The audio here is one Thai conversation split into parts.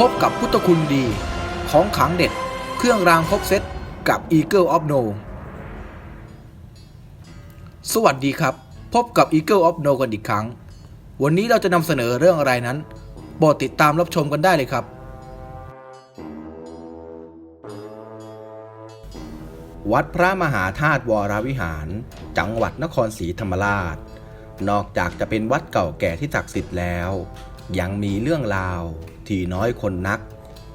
พบกับพุทธคุณดี ของขังเด็ด เครื่องรางครบเซตกับ Eagle of No สวัสดีครับ พบกับ Eagle of No กันอีกครั้ง วันนี้เราจะนำเสนอเรื่องอะไรนั้นโปรดติดตามรับชมกันได้เลยครับ วัดพระมหาธาตุวรวิหาร จังหวัดนครศรีธรรมราช นอกจากจะเป็นวัดเก่าแก่ที่ศักดิ์สิทธิ์แล้ว ยังมีเรื่องราวที่น้อยคนนัก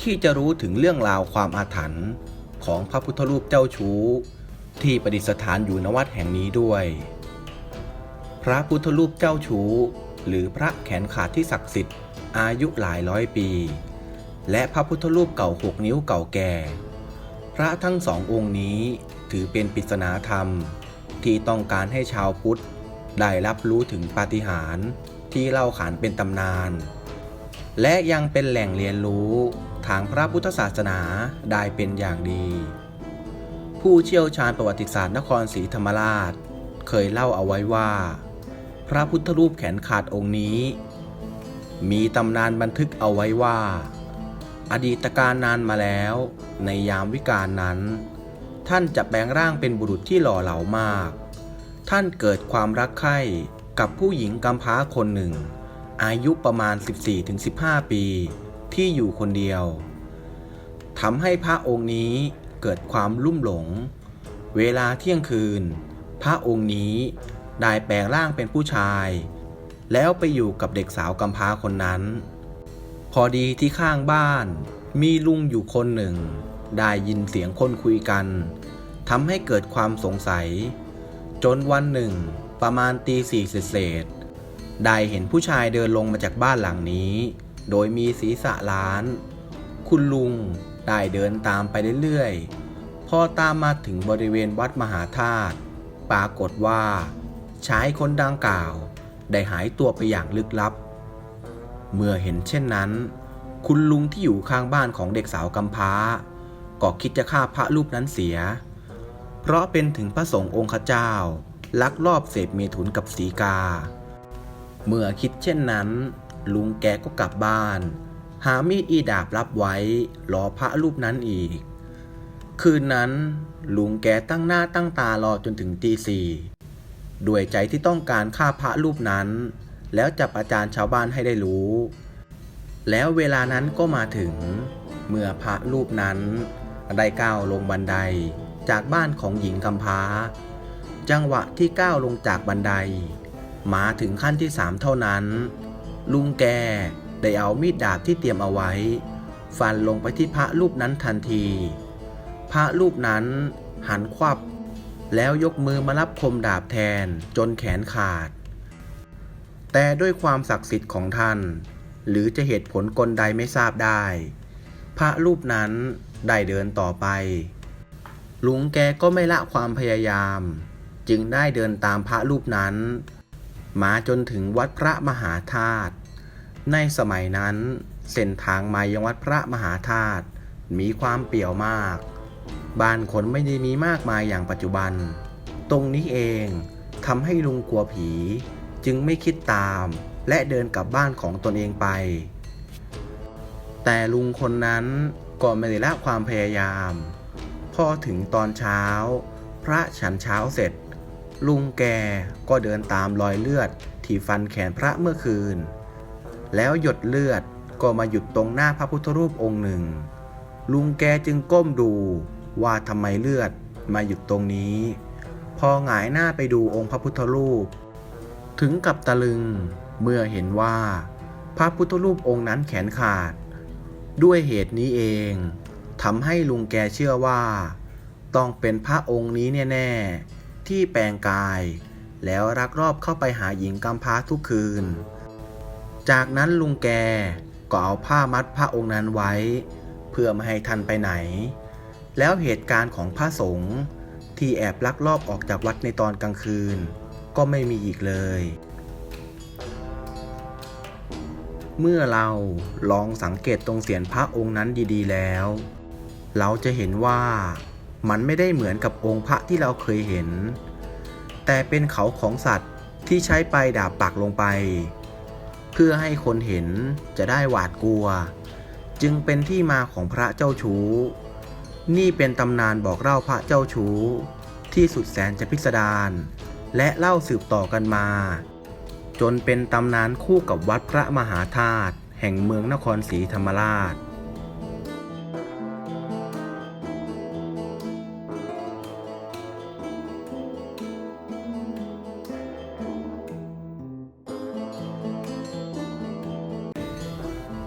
ที่จะรู้ถึงเรื่องราวความอาถรรพ์ของพระพุทธรูปเจ้าชู้ ที่ประดิษฐานอยู่ณวัดแห่งนี้ด้วย พระพุทธรูปเจ้าชู้ หรือพระแขนขาดที่ศักดิ์สิทธิ์อายุหลายร้อยปี และพระพุทธรูปเก่าหกนิ้วเก่าแก่ พระทั้งสององค์นี้ถือเป็นปริศนาธรรมที่ต้องการให้ชาวพุทธได้รับรู้ถึงปาฏิหาริย์ ที่เล่าขานเป็นตำนาน และยังเป็นแหล่งเรียนรู้ทางพระพุทธศาสนาได้เป็นอย่างดี ผู้เชี่ยวชาญประวัติศาสตร์นครศรีธรรมราช เคยเล่าเอาไว้ว่า พระพุทธรูปแขนขาดองค์นี้ มีตำนานบันทึกเอาไว้ว่า อดีตการนานมาแล้ว ในยามวิกาลนั้น ท่านจะแปลงร่างเป็นบุรุษที่หล่อเหลามาก ท่านเกิดความรักใคร่ กับผู้หญิงกำพร้าคนหนึ่ง อายุประมาณ 14-15 ปี ที่อยู่คนเดียวทำให้พระองค์นี้เกิดความลุ่มหลง เวลาเที่ยงคืน พระองค์นี้ได้แปลงร่างเป็นผู้ชาย แล้วไปอยู่กับเด็กสาวกำพร้าคนนั้น พอดีที่ข้างบ้าน มีลุงอยู่คนหนึ่ง ได้ยินเสียงคนคุยกันทำให้เกิดความสงสัย จนวันหนึ่ง ประมาณตีสี่เศษได้เห็นผู้ชายเดินลงมาจากบ้านหลังนี้ โดยมีศีรษะล้าน คุณลุงได้เดินตามไปเรื่อยๆ พอตามมาถึงบริเวณวัดมหาธาตุ ปรากฏว่าชายคนดังกล่าว ได้หายตัวไปอย่างลึกลับ เมื่อเห็นเช่นนั้น คุณลุงที่อยู่ข้างบ้านของเด็กสาวกำพร้า ก็คิดจะฆ่าพระรูปนั้นเสีย เพราะเป็นถึงพระสงฆ์องค์ข้าเจ้า ลักลอบเสพเมถุนกับสีกา เมื่อคิดเช่นนั้น ลุงแกก็กลับบ้าน หามีดอีดาบรับไว้รอพระรูปนั้นอีก คืนนั้น ลุงแกตั้งหน้าตั้งตารอจนถึงตีสี่ด้วยใจที่ต้องการฆ่าพระรูปนั้น แล้วจับอาจารย์ชาวบ้านให้ได้รู้ แล้วเวลานั้นก็มาถึง เมื่อพระรูปนั้น ได้ก้าวลงบันไดจากบ้านของหญิงกำพร้า จังหวะที่ก้าวลงจากบันได มาถึงขั้นที่สามเท่านั้น ลุงแกได้เอามีดดาบที่เตรียมเอาไว้ ฟันลงไปที่พระรูปนั้นทันที พระรูปนั้นหันควับ แล้วยกมือมารับคมดาบแทนจนแขนขาด แต่ด้วยความศักดิ์สิทธิ์ของท่าน หรือจะเหตุผลกลใดไม่ทราบได้ พระรูปนั้นได้เดินต่อไปลุงแกก็ไม่ละความพยายาม จึงได้เดินตามพระรูปนั้น มาจนถึงวัดพระมหาธาตุในสมัยนั้นเส้นทางมายังวัดพระมหาธาตุมีความเปี่ยวมาก บ้านคนไม่ได้มีมากมายอย่างปัจจุบัน ตรงนี้เองทำให้ลุงกลัวผีจึงไม่คิดตามและเดินกลับบ้านของตนเองไป แต่ลุงคนนั้นก็ไม่ได้ละความพยายาม พอถึงตอนเช้า พระฉันเช้าเสร็จ ลุงแกก็เดินตามรอยเลือดที่ฟันแขนพระเมื่อคืน แล้วหยดเลือดก็มาหยุดตรงหน้าพระพุทธรูปองค์หนึ่ง ลุงแกจึงก้มดูว่าทำไมเลือดมาหยุดตรงนี้ พอหงายหน้าไปดูองค์พระพุทธรูป ถึงกับตะลึงเมื่อเห็นว่า พระพุทธรูปองค์นั้นแขนขาด ด้วยเหตุนี้เองทำให้ลุงแกเชื่อว่า ต้องเป็นพระองค์นี้แน่ๆ ที่แปลงกาย แล้วรักรอบเข้าไปหาหญิงกำพร้าทุกคืน จากนั้นลุงแกก็เอาผ้ามัดพระองค์นั้นไว้ เพื่อไม่ให้ท่านไปไหน แล้วเหตุการณ์ของพระสงฆ์ที่แอบลักลอบออกจากวัดในตอนกลางคืน ก็ไม่มีอีกเลย เมื่อเราลองสังเกตตรงเสียนพระองค์นั้นดีๆแล้ว เราจะเห็นว่า มันไม่ได้เหมือนกับองค์พระที่เราเคยเห็น แต่เป็นเขาของสัตว์ที่ใช้ไปดาบปักลงไป เพื่อให้คนเห็นจะได้หวาดกลัว จึงเป็นที่มาของพระเจ้าชู้ นี่เป็นตำนานบอกเล่าพระเจ้าชู้ ที่สุดแสนจะพิสดารและเล่าสืบต่อกันมา จนเป็นตำนานคู่กับวัดพระมหาธาตุแห่งเมืองนครศรีธรรมราช